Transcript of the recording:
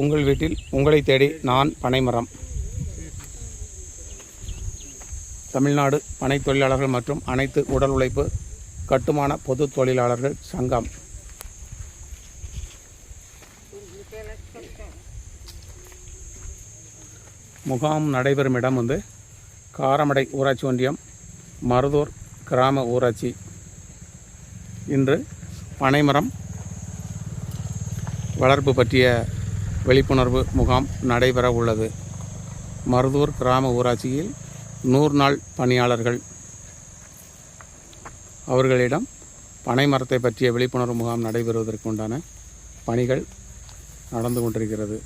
உங்கள் வீட்டில் உங்களை தேடி நான் பனைமரம். தமிழ்நாடு பனை தொழிலாளர்கள் மற்றும் அனைத்து உடல் உழைப்பு கட்டுமான பொது தொழிலாளர்கள் சங்கம். முகாம் நடைபெறும் இடம் வந்து காரமடை ஊராட்சி ஒன்றியம் மருதூர் கிராம ஊராட்சி. இன்று பனைமரம் வளர்ப்பு பற்றிய விழிப்புணர்வு முகாம் நடைபெற உள்ளது. மருதூர் கிராம ஊராட்சியில் நூறு நாள் பணியாளர்கள். அவர்களிடம் பனை மரத்தை பற்றிய விழிப்புணர்வு முகாம் நடைபெறுவதற்கு உண்டான பணிகள் நடந்து கொண்டிருக்கிறது.